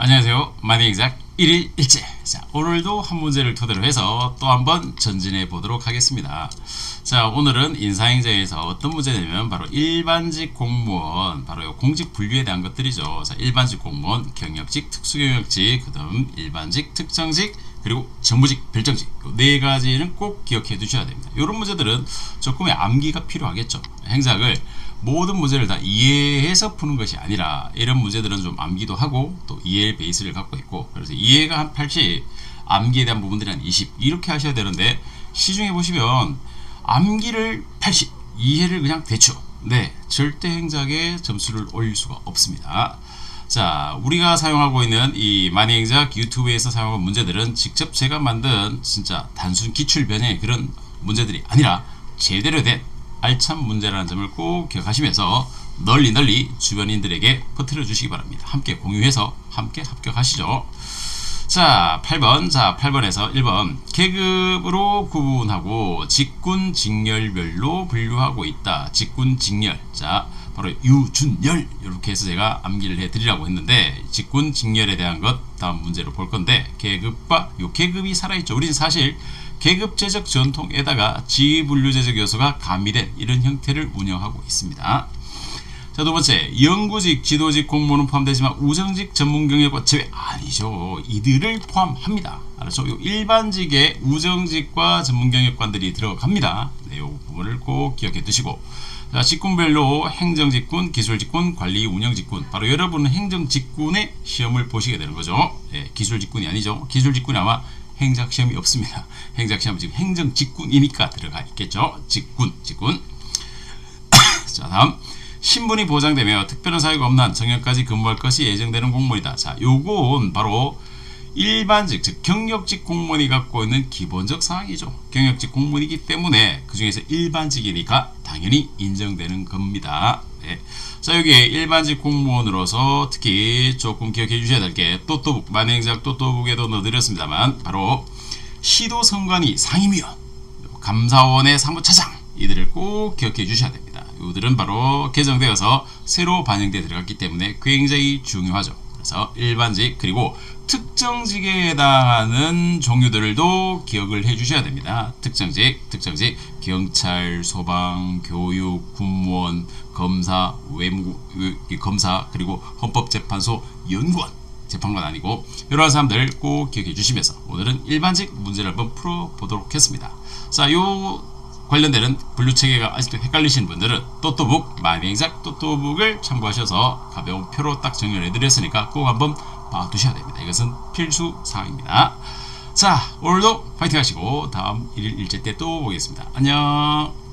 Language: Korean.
안녕하세요. 마디엑작 1일 1제. 자, 오늘도 한 문제를 토대로 해서 또 한번 전진해 보도록 하겠습니다. 자, 오늘은 인사행정에서 어떤 문제냐면 바로 일반직 공무원, 바로 요 공직 분류에 대한 것들이죠. 자, 일반직 공무원, 경력직, 특수경력직, 그다음 일반직, 특정직, 그리고 정부직, 별정직 요네 가지는 꼭 기억해 두셔야 됩니다. 이런 문제들은 조금의 암기가 필요하겠죠. 행작을 모든 문제를 다 이해해서 푸는 것이 아니라 이런 문제들은 좀 암기도 하고 또 이해 베이스를 갖고 있고 그래서 이해가 한 80, 암기에 대한 부분들이 한 20 이렇게 하셔야 되는데 시중에 보시면 암기를 80, 이해를 그냥 대충 네 절대 행작에 점수를 올릴 수가 없습니다. 자, 우리가 사용하고 있는 이 만행작 유튜브에서 사용한 문제들은 직접 제가 만든 진짜 단순 기출 변형의 그런 문제들이 아니라 제대로 된 알찬 문제라는 점을 꼭 기억하시면서 널리 널리 주변인들에게 퍼뜨려 주시기 바랍니다. 함께 공유해서 함께 합격하시죠. 자, 8번. 자, 8번에서 1번. 계급으로 구분하고 직군 직렬별로 분류하고 있다. 직군 직렬. 자, 바로 유준열 이렇게 해서 제가 암기를 해 드리라고 했는데 직군 직렬에 대한 것 다음 문제로 볼 건데 계급과 요 계급이 살아 있죠. 우리는 사실 계급제적 전통에다가 지분류제적 요소가 가미된 이런 형태를 운영하고 있습니다. 자, 두 번째, 연구직, 지도직 공무원은 포함되지만 우정직 전문 경력과 제외 아니죠. 이들을 포함합니다. 알았죠? 요 일반직에 우정직과 전문 경력관들이 들어갑니다. 네, 요 부분을 꼭 기억해 두시고. 자, 직군별로 행정직군, 기술직군, 관리 운영직군. 바로 여러분은 행정직군의 시험을 보시게 되는 거죠. 예, 기술직군이 아니죠. 기술직군이 아마 행작 시험이 없습니다. 행작 시험은 지금 행정 직군이니까 들어가 있겠죠. 직군, 직군. 자, 다음. 신분이 보장되며 특별한 사유가 없는 한 정년까지 근무할 것이 예정되는 공무원이다. 자, 요건 바로 일반직, 즉 경력직 공무원이 갖고 있는 기본적 사항이죠. 경력직 공무원이기 때문에 그 중에서 일반직이니까 당연히 인정되는 겁니다. 네. 자, 여기에 일반직 공무원으로서 특히 조금 기억해 주셔야 될 게 또또북, 만행작 또또북에도 넣어드렸습니다만 바로 시도선관위 상임위원, 감사원의 사무차장 이들을 꼭 기억해 주셔야 됩니다. 이들은 바로 개정되어서 새로 반영돼 들어갔기 때문에 굉장히 중요하죠. 그래서 일반직 그리고 특정직에 해당하는 종류들도 기억을 해 주셔야 됩니다. 특정직, 특정직, 경찰, 소방, 교육, 군무원, 검사, 외무 검사 그리고 헌법재판소 연구원 재판관 아니고 이러한 사람들 꼭 기억해 주시면서 오늘은 일반직 문제를 한번 풀어 보도록 하겠습니다. 자, 요 관련되는 분류 체계가 아직도 헷갈리시는 분들은 또또북 마이행작 또또북을 참고하셔서 가벼운 표로 딱 정리해 드렸으니까 꼭 한번 봐두셔야 됩니다. 이것은 필수 사항입니다. 자, 오늘도 파이팅 하시고 다음 1일 1제 때 또 보겠습니다. 안녕.